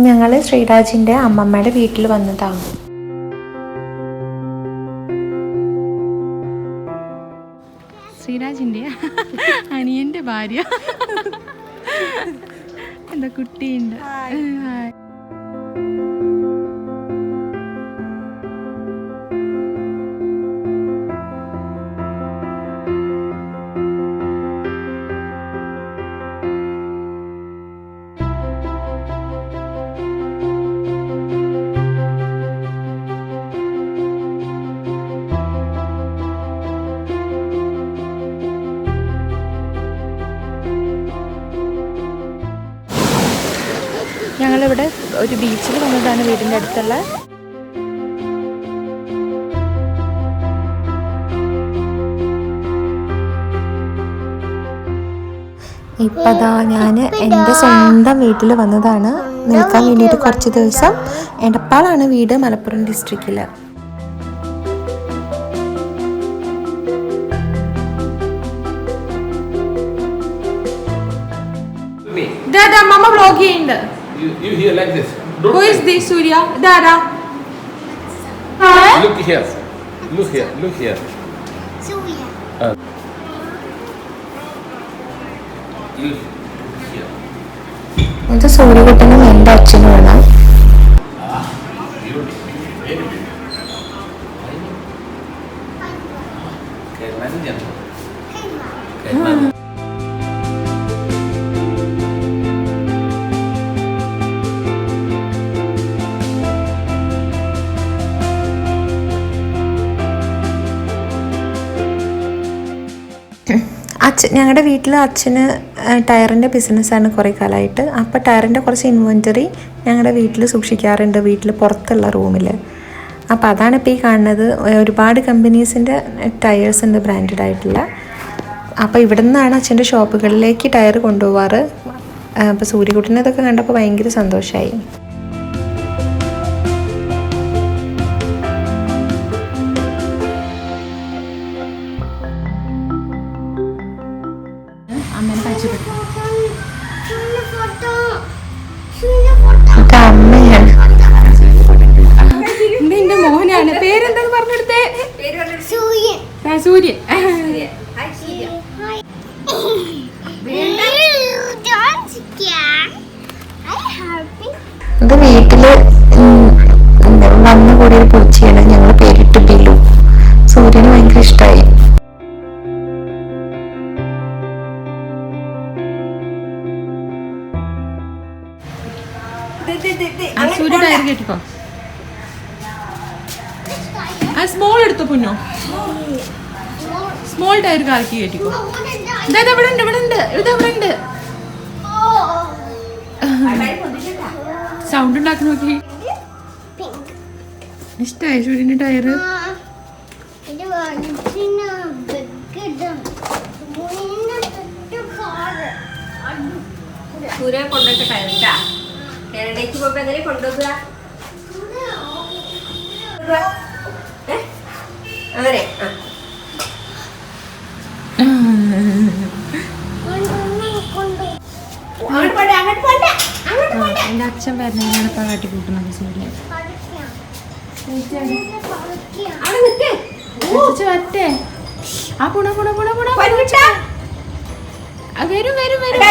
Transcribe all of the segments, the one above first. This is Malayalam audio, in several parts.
ഞങ്ങൾ ശ്രീരാജിന്റെ അമ്മമ്മയുടെ വീട്ടിൽ വന്നതാണ്. ശ്രീരാജിന്റെ അനിയന്റെ ഭാര്യ. എന്താ കുട്ടിയുണ്ട്? ഞങ്ങളിവിടെ ഒരു ബീച്ചിൽ വന്നതാണ് വീടിന്റെ അടുത്തുള്ള. ഇപ്പതാ ഞാൻ എന്റെ സ്വന്തം വീട്ടിൽ വന്നതാണ്. നിൽക്കാൻ വേണ്ടിയിട്ട് കുറച്ച് ദിവസം എടപ്പാളാണ് വീട് മലപ്പുറം ഡിസ്ട്രിക്റ്റിൽ അമ്മമ്മ വ്ലോഗ് ചെയ്യുന്നുണ്ട്. You, you here like this. Don't Who is this Surya? Dada. look here. Look here. Look here. Surya. Uh, you here. ഇത് സൂര്യകുട്ടനും എന്റെ അച്ഛനുമാണ്? Kailan? അച്ഛൻ ഞങ്ങളുടെ വീട്ടിൽ അച്ഛന് ടയറിന്റെ ബിസിനസ്സാണ് കുറേ കാലമായിട്ട് അപ്പോൾ ടയറിന്റെ കുറച്ച് ഇൻവെന്ററി ഞങ്ങളുടെ വീട്ടിൽ സൂക്ഷിക്കാറുണ്ട് വീട്ടിൽ പുറത്തുള്ള റൂമിൽ അപ്പോൾ അതാണ് ഇപ്പോൾ ഈ കാണുന്നത്. ഒരുപാട് കമ്പനീസിന്റെ ടയേഴ്സ് ഉണ്ട് ബ്രാൻഡഡ് ആയിട്ടുള്ള. അപ്പോൾ ഇവിടെ നിന്നാണ് അച്ഛന്റെ ഷോപ്പുകളിലേക്ക് ടയർ കൊണ്ടുപോവാറ്. അപ്പോൾ സൂര്യകുട്ടനെ ഇതൊക്കെ കണ്ടപ്പോൾ ഭയങ്കര സന്തോഷമായി വന്നു ഒരു പൂച്ചയാണ് ഞങ്ങൾ പേരിട്ട് ബിലു സൂര്യന് ഭയങ്കര ഇഷ്ടമായി സൂര്യ ടയർ കേട്ടിക്കോ? ആ സ്മോൾ എടുത്തു പൊന്നോ? സ്മോൾ ടയർ ഇതാ ഇവിടെ ഉണ്ട് ഇവിടെ ഉണ്ട് ഇത് ഇവിടെ ഉണ്ട് സൗണ്ട് ഉണ്ടാക്കി നോക്കി. ഇഷ്ടായി സൂര്യന്റെ ടയർ സൂര്യ കൊണ്ടൊക്കെ ടയറിട്ടാ കാനഡയ്ക്ക് പോകുമ്പോ എങ്ങനെ കൊണ്ടുപോകുക? അങ്ങനെ ആ. എന്റെ അച്ഛൻ വരുന്നതിനാണ് ഇപ്പൊ കാട്ടിക്കൂട്ടുന്നത് സൂര്യ. വരട്ടെ. ആ പുണ പുണ പുണ പുണ വരും വരും വരും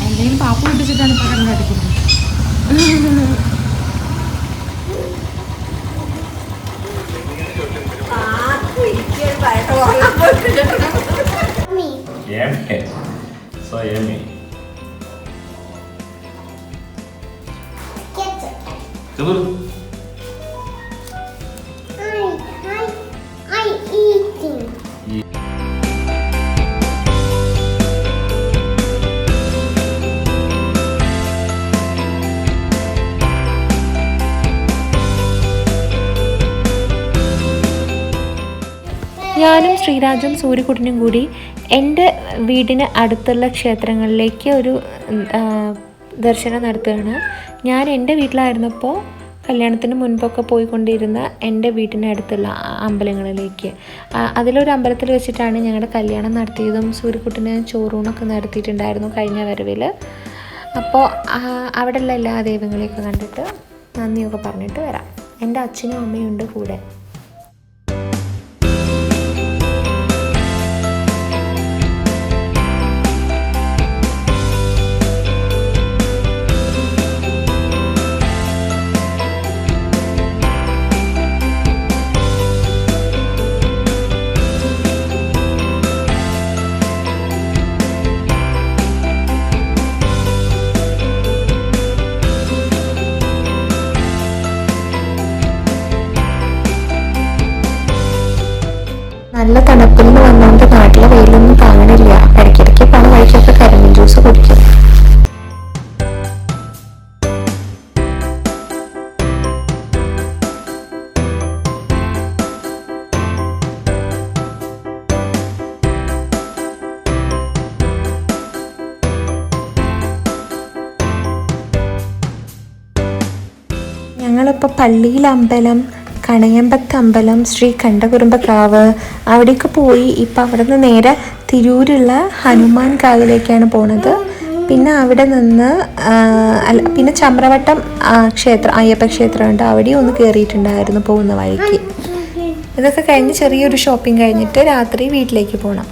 എന്തെങ്കിലും പാപ്പ വിട്ടിച്ചിട്ടാണ് ഇപ്പൊ കിടന്ന് കാട്ടിക്കൂട്ടുന്നത് ആർക്കും so yeah, ഉറങ്ങാൻ Coba ഞാനും ശ്രീരാജും സൂര്യകുട്ടനും കൂടി എന്റെ വീടിന് അടുത്തുള്ള ക്ഷേത്രങ്ങളിലേക്ക് ഒരു ദർശനം നടത്തുകയാണ്. ഞാൻ എന്റെ വീട്ടിലായിരുന്നപ്പോൾ കല്യാണത്തിന് മുൻപൊക്കെ പോയിക്കൊണ്ടിരുന്ന എന്റെ വീട്ടിനടുത്തുള്ള അമ്പലങ്ങളിലേക്ക്. അതിലൊരു അമ്പലത്തിൽ വെച്ചിട്ടാണ് ഞങ്ങളുടെ കല്യാണം നടത്തിയതും സൂര്യക്കുട്ടിന് ചോറൂണൊക്കെ നടത്തിയിട്ടുണ്ടായിരുന്നു കഴിഞ്ഞ വരവിൽ. അപ്പോൾ അവിടെയുള്ള എല്ലാ ദൈവങ്ങളെയൊക്കെ കണ്ടിട്ട് നന്ദിയൊക്കെ പറഞ്ഞിട്ട് വരാം. എന്റെ അച്ഛനും അമ്മയും ഉണ്ട് കൂടെ. നല്ല തണുപ്പിൽ നിന്ന് വന്നുകൊണ്ട് നാട്ടിലെ വെയിലൊന്നും താങ്ങണില്ല. ഇടയ്ക്കിടയ്ക്ക് പല വഴിക്കൊക്കെ കരിമീൻ ജ്യൂസ് കുടിക്കും. ഞങ്ങളിപ്പോൾ പള്ളിയിൽ അമ്പലം കണയമ്പത്ത് അമ്പലം ശ്രീ കണ്ടകുറുമ്പക്കാവ് അവിടേക്ക് പോയി ഇപ്പം അവിടെ നിന്ന് നേരെ തിരൂരുള്ള ഹനുമാൻ കാവിലേക്കാണ് പോണത്. പിന്നെ അവിടെ നിന്ന് അല്ല പിന്നെ ചമ്രവട്ടം ക്ഷേത്രം അയ്യപ്പ ക്ഷേത്രമുണ്ട് അവിടെയും ഒന്ന് കയറിയിട്ടുണ്ടായിരുന്നു പോകുന്ന വഴിക്ക്. ഇതൊക്കെ കഴിഞ്ഞ് ചെറിയൊരു ഷോപ്പിംഗ് കഴിഞ്ഞിട്ട് രാത്രി വീട്ടിലേക്ക് പോകണം